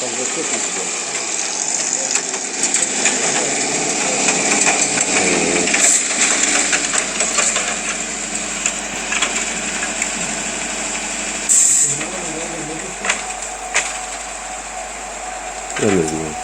Там зацепить буде. Я не знаю.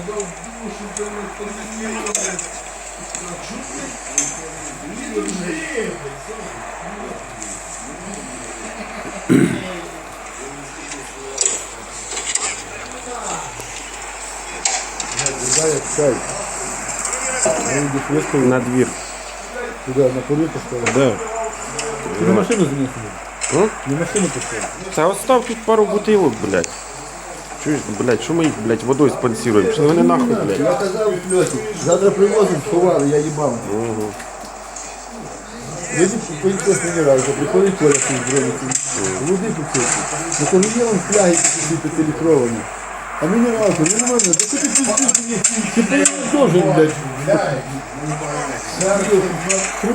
когда душу думаю, что ты не можешь. Не нужны, Кидает на дверь. Куда? На курилку, что ли? Да. Ты на машину занесли? На машину поставил. А вот ставь тут пару бутылок, блядь. Чуєш, блядь, що ми їх, блядь, водою спонсируємо? Що вони нахуй, блядь? Я казав Льосі, завтра привозимо, сховали, я їбав. Ви поїдете не разу, приходить Коля з цим води попити. Ну кажу, є вон фляги такі п'ятилітровні. А мені разу, не нормально, да ти пустиш мені, ти должен, блядь. Три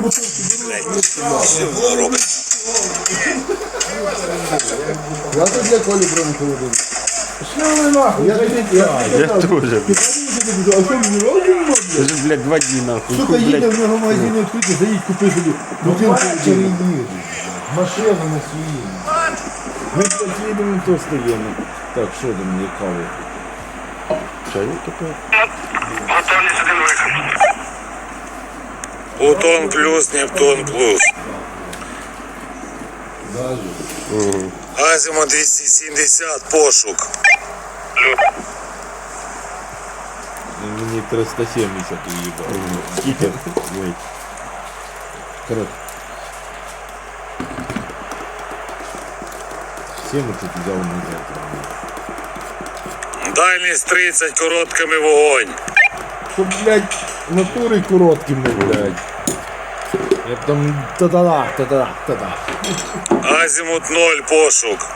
Я тут для Колі дрони холодильник. Нахуй? Я Я теж. А що мені робимо, блядь? Це ж, блядь, два дні нахуй. Сука, Хуй, їде блядь. в нього магазин відкрити, заїдь, купи собі бутилку. Машину на свої. Ми блядь, їдемо то стаємо. Так, що там є кави? Чайник тепер. Готовність один вихід. Плутон плюс, Нептун плюс. Азимо 270, пошук. Мені 370 уїбав. Скільки? Ой. Коротше. 70 взяв на завтра. Дальність 30, короткими вогонь. Щоб, блядь, натури короткими, блядь. Я б там та-да, та-да, та-да. Азимут 0, пошук.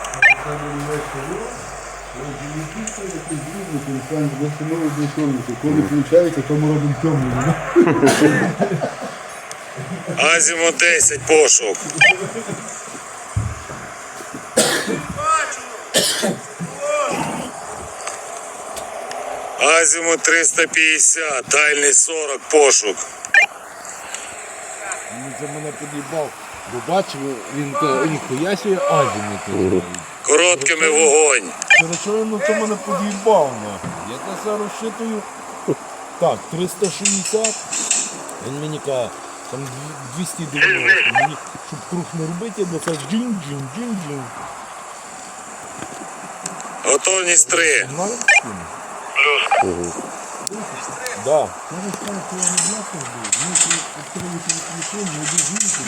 Коли включається, то ми робимо темну. Азимут 10, пошук. Азимут 350, дальність 40, пошук. Він мене під'їбав. Бо бачив, він те, ніхуя сюди азімут. Короткими вогонь. Короче, ну це мене під'їбав нахуй. Я це все розчитую. Так, 360. Він мені каже, там 290. Мені, щоб круг не робити, я це джин джин джин джин Готовність 3. Знаєш? Да.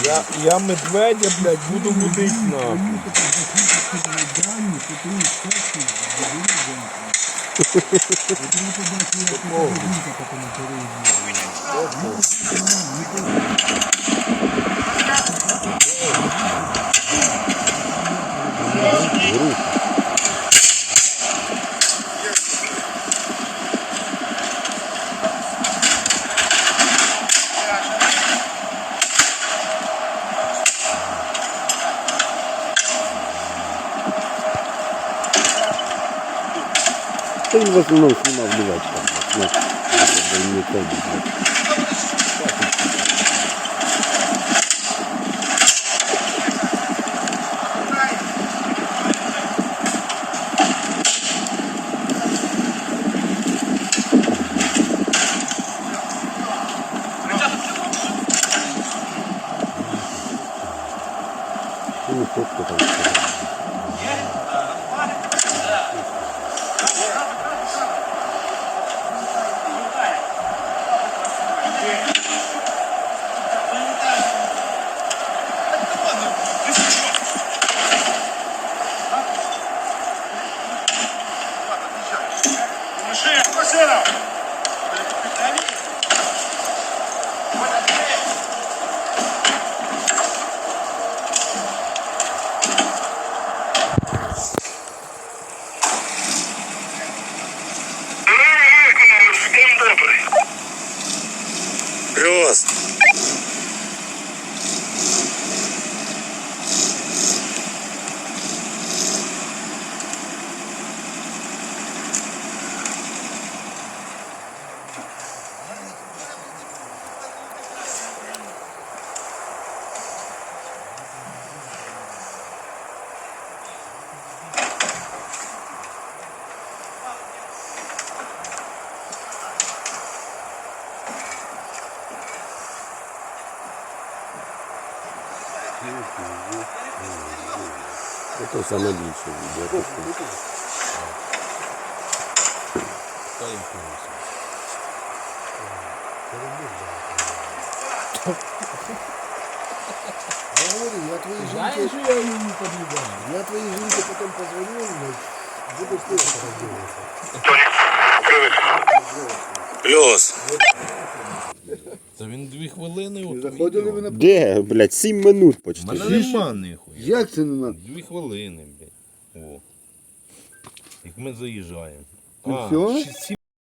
Я, я медведя, блядь, буду будить нахуй. Та він в основному знімав лівачка. Ну, це не той, блядь. Ну, фотку там. Dios. Це саме більше відео. Та я хуюся. Я говорю, я твоей Знаєш, жінки, що я її не под'їбаю? я твоей жінки потім позвоню, блядь, будеш ти це робити. Плюс. Та він дві хвилини от Заходили ви на... Де, блядь, 7 минут У почти. мене нема нихуя. Як це нема? Дві хвилини, блядь. О. Як ми заїжджаємо. Ну А, всьо? ще сім